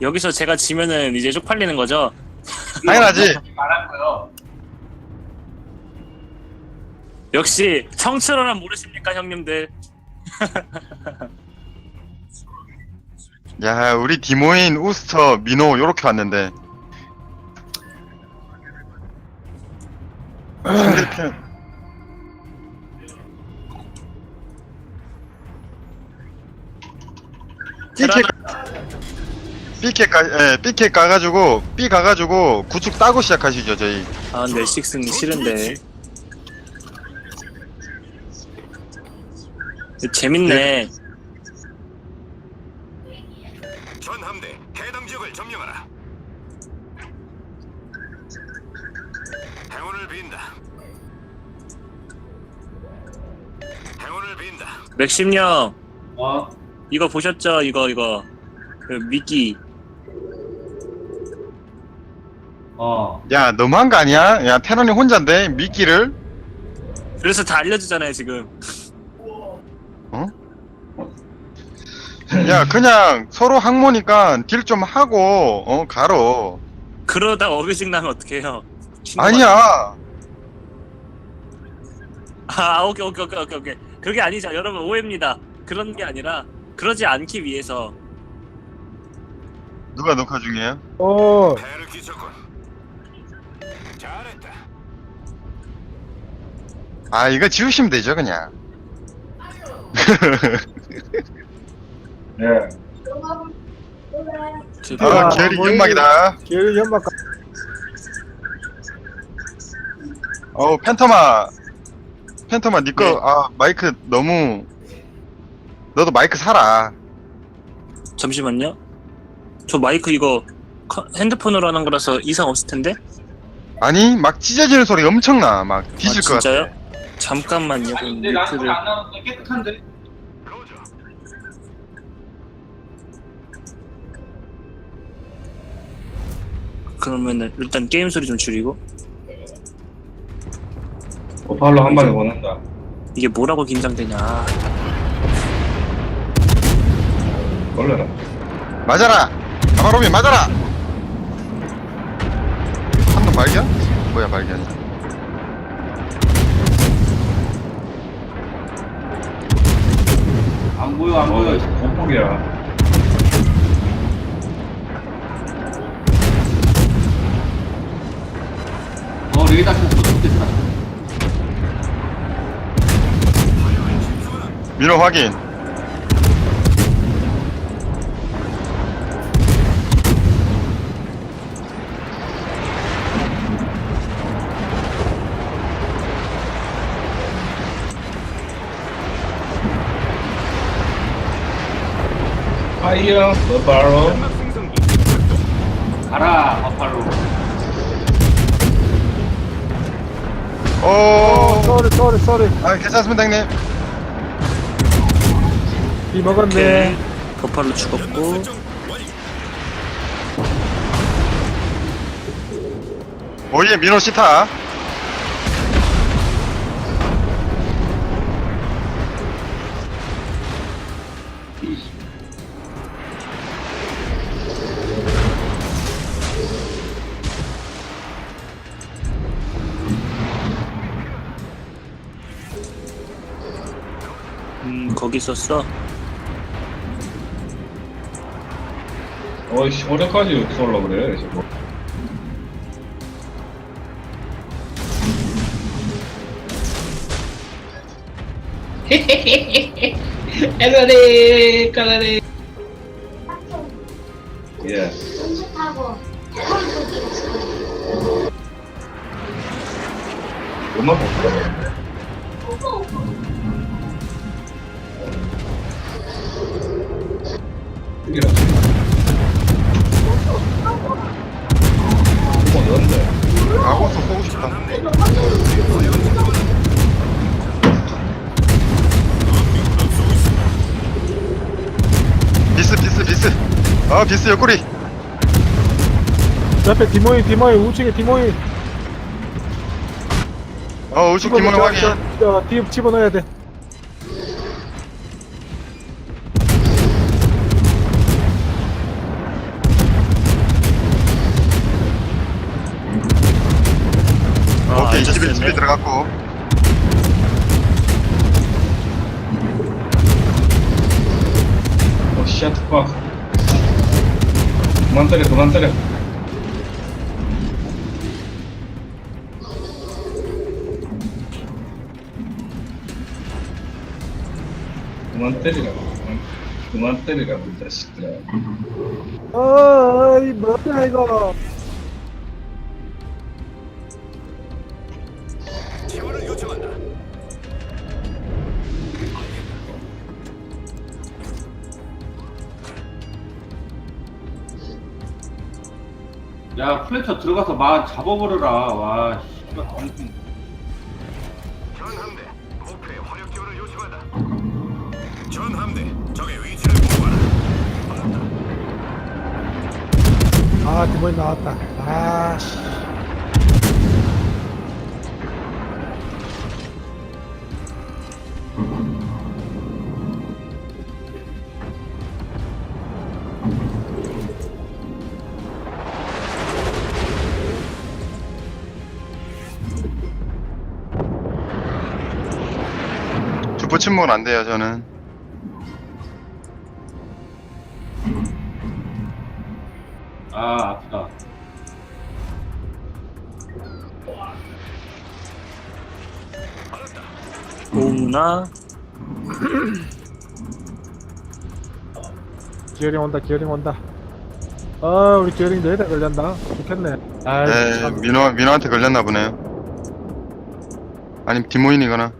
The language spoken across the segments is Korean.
여기서 제가 지면은 이제 쪽팔리는 거죠? 당연하지. 말하고요. 역시 성철어란 모르십니까 형님들? 야, 우리 디모인, 우스터, 민호 요렇게 왔는데. 상대편. 삐케 삐케 까, 예, 삐케 까가지고 삐 가가지고 구축 따고 시작하시죠 저희. 아 근데 식승이 싫은데 재밌네 전 함대 해당 지역을 점령하라. 행운을 빈다. 행운을 빈다. 맥심령 어? 이거 보셨죠? 이거 이거. 그 미끼. 어. 야 너무한 거 아니야? 야 테런이 혼자인데? 미끼를? 그래서 다 알려주잖아요 지금. 야 그냥 서로 항모니까 딜 좀 하고 어 가로 그러다 어뷰징 나면 어떡해요? 아니야. 아 오케이 오케이 오케이 오케이 오케이. 그게 아니죠. 여러분 오해입니다. 그런 게 아니라 그러지 않기 위해서 누가 녹화 중이에요? 어, 패를 끼쳤군. 잘했다. 아 이거 지우시면 되죠 그냥 네. 그- 아 아, 뭐 연막이다 길 연막 가- 어우 팬터마 팬터마 니꺼 네. 아 마이크 너무 너도 마이크 사라. 잠시만요. 저 마이크 이거 커- 핸드폰으로 하는 거라서 이상 없을 텐데? 아니 막 찢어지는 소리 엄청나. 막 아, 뒤질 것 진짜요? 같아. 잠깐만요 그럼 근데 나는 소리 뮤트를. 안 나는데 깨끗한데? 그러면은 일단 게임 소리 좀 줄이고. 오팔로 한 방에 원한다. 이게 뭐라고 긴장되냐 걸려라. 맞아라 가마로비 맞아라 한 놈 발견? 뭐야 발견이 안 보여, 안 보여. 어, 레이더 켰어. 좋겠다. 민호 확인 파이어, 버바로. 가라, 버팔로. 어, 오 쏘리, 쏘리, 쏘리. 아, 괜찮습니다 형님 비 오케이 먹었네. 버팔로 죽었고 오예 민호 시타 거기 있었어 어이씨, 어디까지 쏠라 그래, 저거. 에너리, 까나리. 예. 연습하고 음악 없어. 싶다 비스 비스 비스 아 비스 옆구리 옆에 디모인, 디모인, 우측에 디모인. 어 우측 디모니 확인 집어넣어야 돼. 어, 씨앗 봐. 그만 때려, 그만 때려. 그만 때리라고. 야 플래처 들어가서 막 잡아버려라. 와, 씨발, 방금. 전 함대 목표에 화력 지원을 요청한다. 전 함대 적의 위치를 공부하라. 아 디모인 나왔다 아 씨 침묵은 안 돼요, 저는. 아, 아프다. 오나 기어링 온다 기어링 온다 아 우리 기어링 내다 걸렸나 좋겠네 아이 네, 참. 민호, 민호한테 걸렸나 보네요. 아니면 디모인이거나.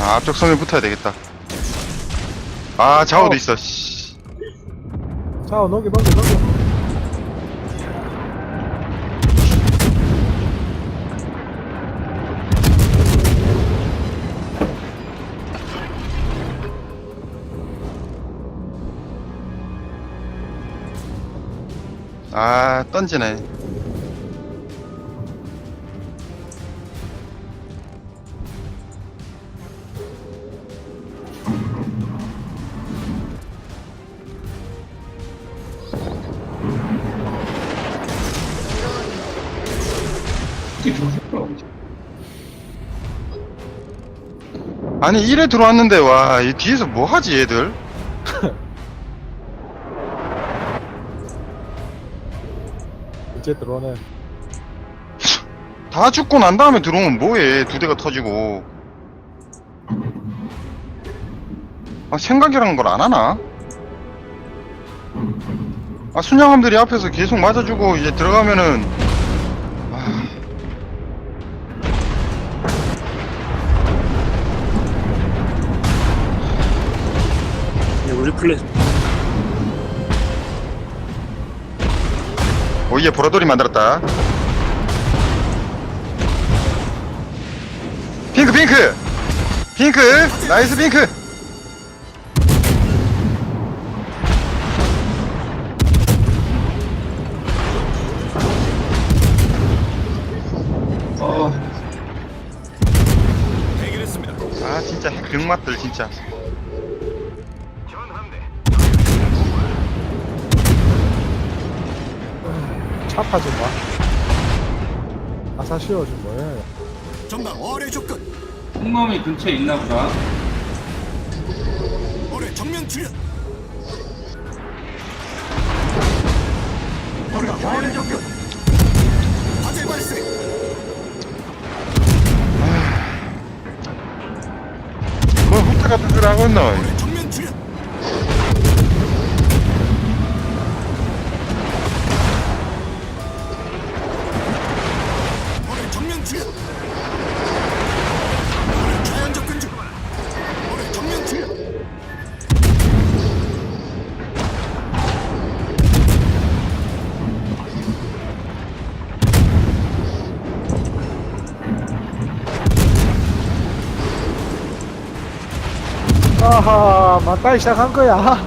아, 앞쪽 섬에 붙어야 되겠다. 아, 좌우도 어. 있어, 씨. 자 넘겨 넘겨 넘겨 아, 던지네. 아니, 이래 들어왔는데, 와, 이 뒤에서 뭐 하지, 얘들? 이제 들어오네 다 죽고 난 다음에 들어오면 뭐해, 두 대가 터지고. 아, 생각이라는 걸 안 하나? 아, 순양함들이 앞에서 계속 맞아주고, 이제 들어가면은, 리 플레 오이에 보라돌이 만들었다. 핑크, 핑크! 핑크! 나이스 핑크! 어, 해결했습니다. 아, 진짜 핵병맛들, 진짜. 마 아사시오 좀 뭐해 전방 어뢰 접근. 콩놈이 근처에 있나 보다. 어뢰 정면 출현. 어뢰 접근. 화재 발생. 뭐, 후퇴 같은 소리 하고? 정면 어뢰 자연 접근 중. 어뢰 정면 출현. 아하 맞다이 시작한 거야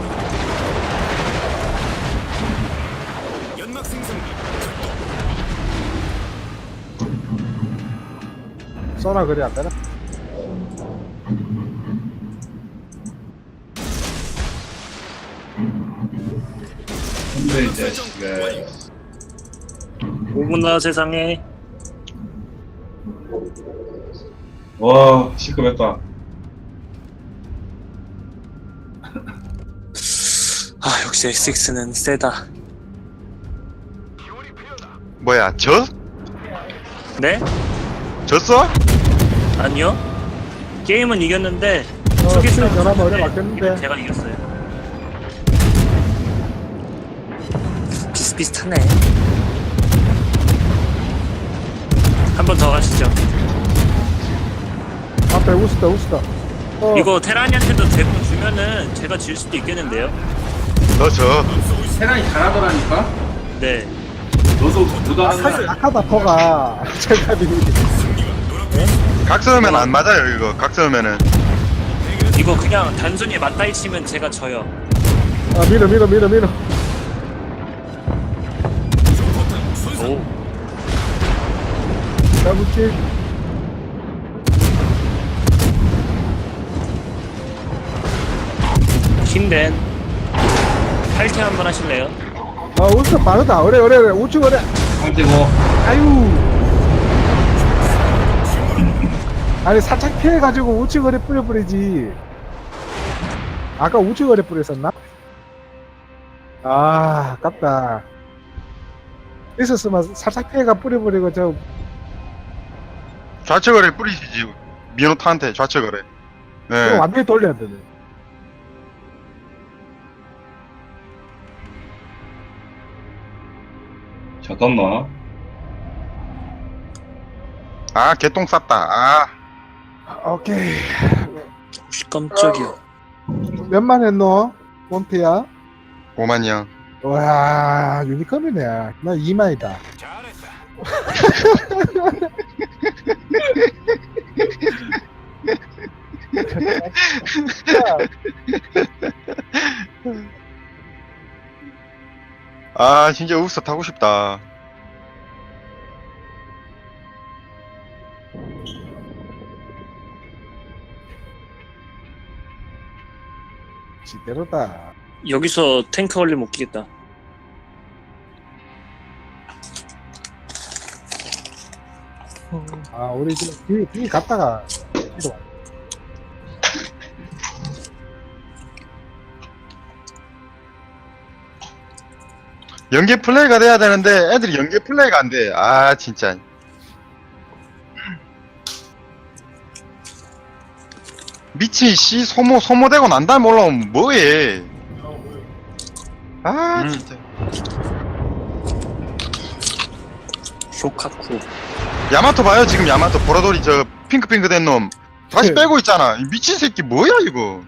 연막 생성기. 써라 그래 안 되나? 근데 이제 그 오구나 세상에 와 시급했다. 아 역시 S6는 세다 뭐야 저? 네? 졌어? 아니요. 게임은 이겼는데 어, 저기 수리 싸움 전화면 어려 네, 맞겠는데. 제가 이겼어요. 비슷비슷하네. 한 번 더 가시죠. 앞에 우스다 우스다. 어, 이거 테라니한테도 대본 주면은 제가 질 수도 있겠는데요. 너 져. 세란이 잘하더라니까? 네. 너도 너도 하는 사실 거야. 약하다 퍼가. 제가비. 각 세우면 안 맞아요 이거 각 세우면은 이거 그냥 단순히 맞다이 치면 제가 져요. 아 밀어 밀어 밀어 밀어. 오. 잡을게. 힘된 탈퇴 한번 하실래요? 아 우스 빠르다. 어래 어래 어래 우측 어래. 상대 뭐 아유. 아니 살짝 피해가지고 우측 어래 뿌려버리지. 아까 우측 어래 뿌렸었나? 아 아깝다. 있었으면 살짝 피해가 뿌려버리고 저 좌측거래 뿌리시지 미노타한테 좌측거래 네. 그럼 완전히 돌려야 되네. 잠깐만. 아 개똥 쌌다 아 오케이. 혹시 깜짝이야. 몇만 했노? 원피야? 오만이형 와 유니컴이네. 나 2만이다. 잘했다. 아 진짜 우스 타고 싶다 지대로다. 여기서 탱크 걸리면 웃기겠다. 아 우리 지금 뒤, 뒤 갔다가. 연계 플레이가 돼야 되는데 애들이 연계 플레이가 안 돼 아 진짜 미친 씨 소모 소모되고 난 다음에 올라오면 뭐해? 아 음. 진짜. 쇼카쿠. 야마토 봐요 지금 야마토. 보라돌이 저 핑크핑크 된 놈. 다시 네. 빼고 있잖아. 이 미친 새끼 뭐야 이거?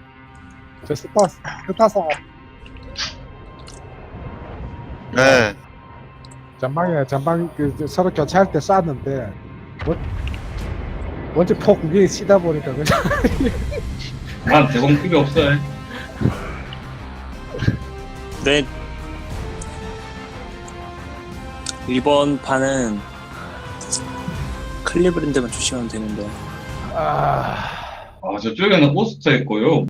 저 스타 스타사. 네. 전방에 전방 그, 저 서로 교체할 때 쐈는데 뭐, 먼저 폭 위에 치다 보니까 그냥 난 대공 필요 없어. 네. 이번 판은 클리브랜드만 조심하면 되는데. 아 아, 저쪽에는 오스터 있고요.